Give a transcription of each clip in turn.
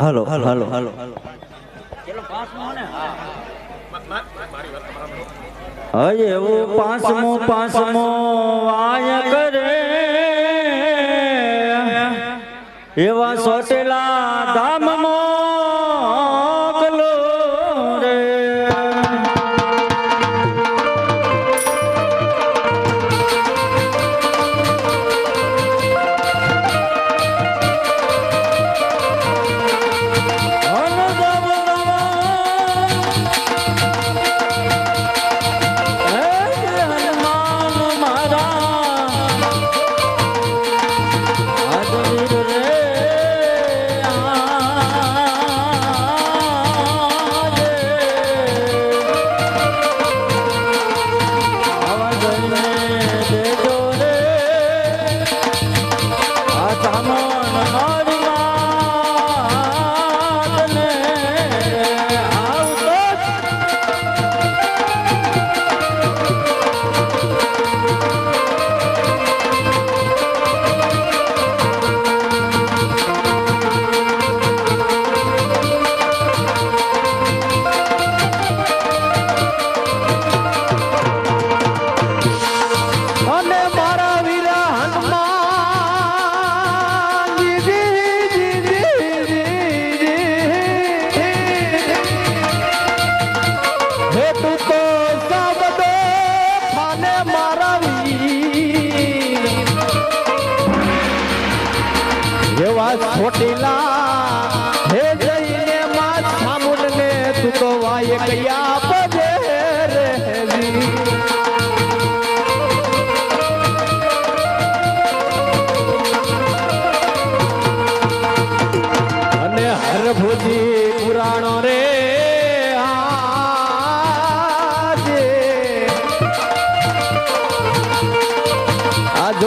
Hello hello હાલો. હાલો હજે એવું પાંચમો પાંચમો વાય કરે. એવા સોટે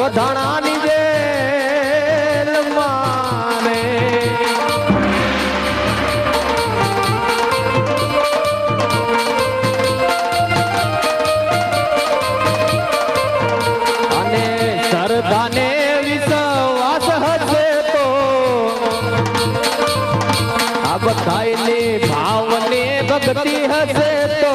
વધાણાની જેલ માને. અને સરદાને વિશ્વાસ હશે તો આ બધાયની ભાવની ભક્તિ હશે તો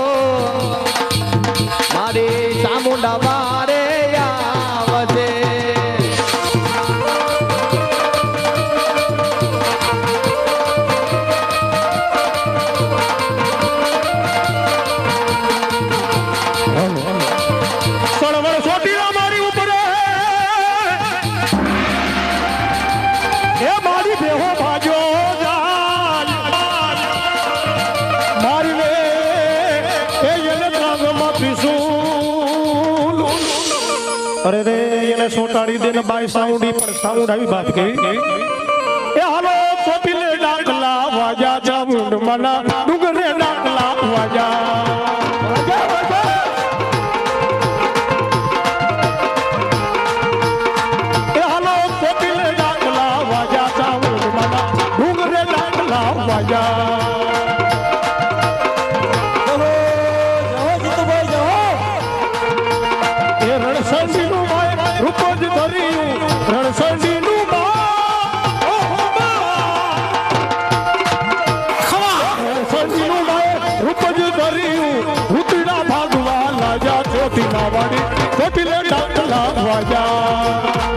અરે રે, એને સોટાડી દે ને બાય સાઉન્ડી પર સાઉન્ડ આવી બાપ કેવી એ હાલો કોપિલે ડાકલા વાજા ચાઉન્ડ મના. ડુંગરે ડાકલા વાજા. Yeah. મારી ઉતડા ભાગવા લાજા ચોટી ના વાડી ચોટી લેડા લાગવા જા.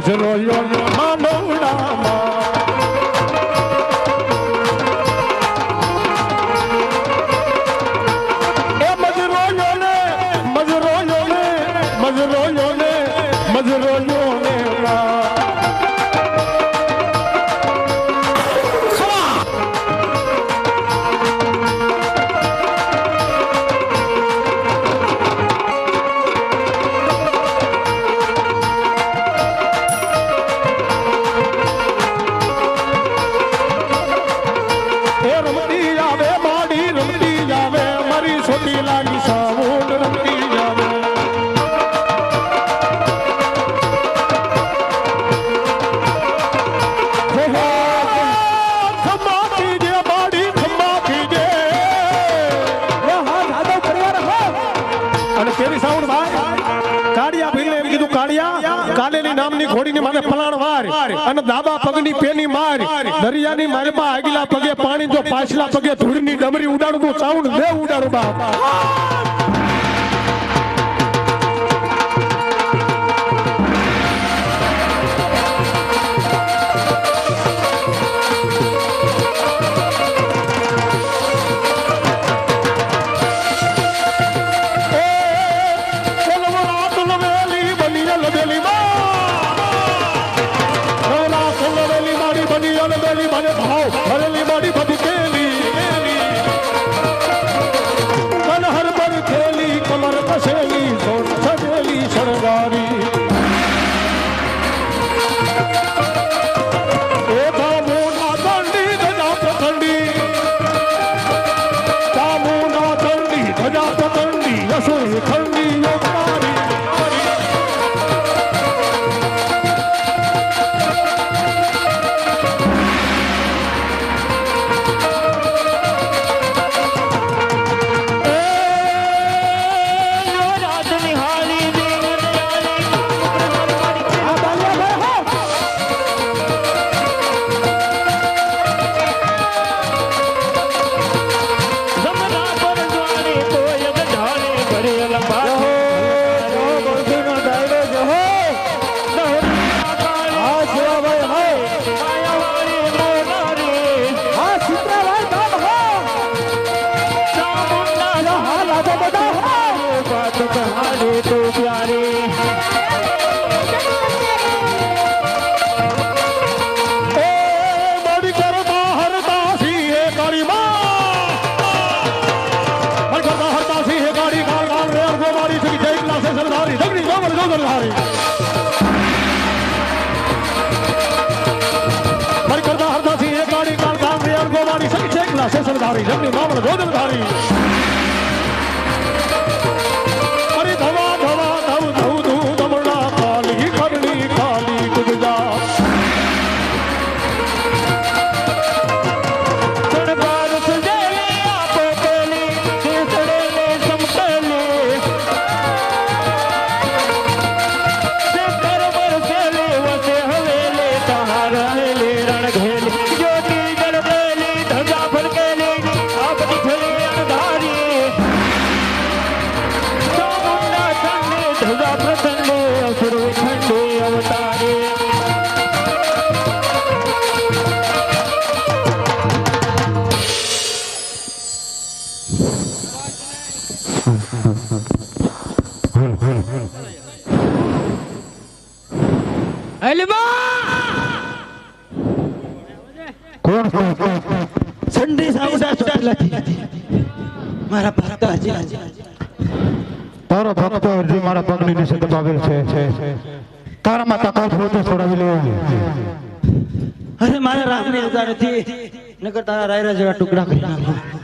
Roger દાદાની નામની ઘોડીની માથે ફલાણ વાર અને દાદા પગની પેની માર દરિયાની મારમાં આગલા પગે પાણી જો પાછલા પગે ધૂળની ડમરી ઉડાડું તું સાઉન્ડ લે ઉડાડું બાપ કોલવરા કોલવેલી જોમર જોગર ધારી મારી કરતા હરદાસી હે કાળી કાળ કાળ રે મારી સકી જય ક્લાસે સરદારી જગની જોમર જોગર ધારી. સંડી સાઉડા ચોટલાથી મારા ભક્ત હજી. તારો ભક્ત અરજી મારા પગની નીચે દબાવેલ છે તારામાં તાકાત હોય તો છોડાવી લે અરે મારા રામની રજા નથી નગર તારા રાયરા જેવા ટુકડા કરી નાખો.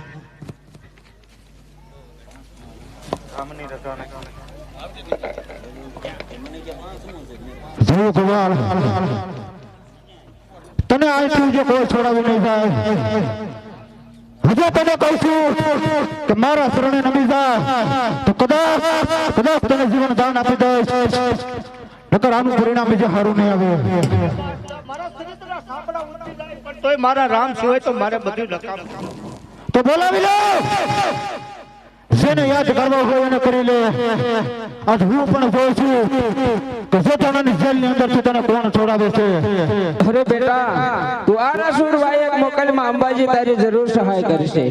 જય ગોવાલ તને આઈથી જો કોઈ છોડાવી નહીં જાય. હજુ તને કહું છું કે મારા શરણે નમી જા તો કદાચ કદાચ તને જીવન દાન આપી દઈશ. નકર આનું પરિણામ બીજે સારું નહીં આવે. તોય મારા રામ સિવાય તો મારે બધું લખામ તો બોલાવી લો. જેને યાદ કરવા હોય એને કરી લે. આજ હું પણ જોઉં છું કે જેઠાણાની જેલની અંદરથી તને કોણ છોડાવે છે? અરે બેટા, તું આરાસુર વાયક મોકલમાં અંબાજી તારી જરૂર સહાય કરશે.